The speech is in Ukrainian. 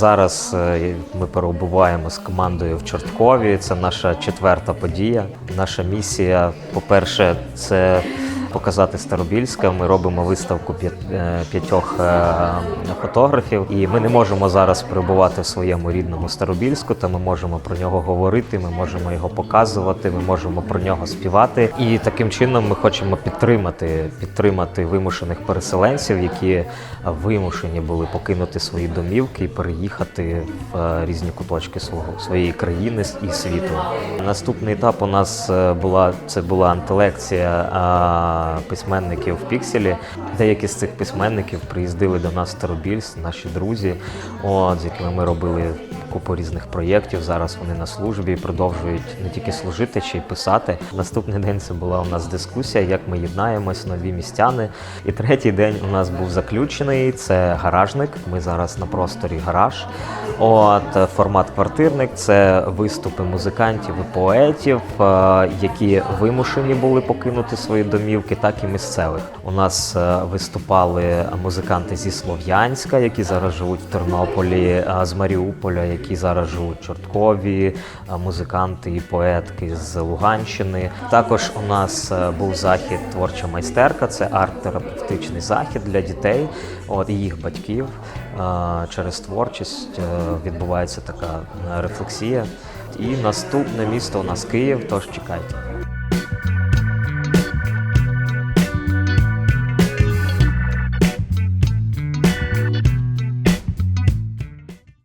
Зараз е, ми перебуваємо з командою в Чорткові. Це наша четверта подія. Наша місія, по-перше, це показати Старобільська. Ми робимо виставку е, п'ятьох е, фотографів, і ми не можемо зараз перебувати в своєму рідному Старобільську. Та ми можемо про нього говорити. Ми можемо його показувати. Ми можемо про нього співати. І таким чином ми хочемо підтримати підтримати вимушених переселенців, які вимушені були покинути свої домівки і переїхати в е, різні куточки свого своєї країни і світу. Наступний етап у нас була це була антилекція а, письменників в Пікселі. Деякі з цих письменників приїздили до нас в Старобільс, наші друзі, от, з якими ми робили купу різних проєктів. Зараз вони на службі і продовжують не тільки служити, ще й писати. Наступний день це була у нас дискусія, як ми єднаємось, нові містяни. І третій день у нас був заключений. Це гаражник. Ми зараз на просторі гараж. От формат квартирник це виступи музикантів і поетів, е, які вимушені були покинути свої домівки, так і місцевих. У нас е, виступали музиканти зі Слов'янська, які зараз живуть в Тернополі, е, з Маріуполя, які зараз живуть Чорткові, е, музиканти і поетки з Луганщини. Також у нас е, був захід творча майстерка. Це арт-терапевтичний захід для дітей, от і їх батьків. Е, Через творчість відбувається така рефлексія. І наступне місто у нас Київ, тож чекайте.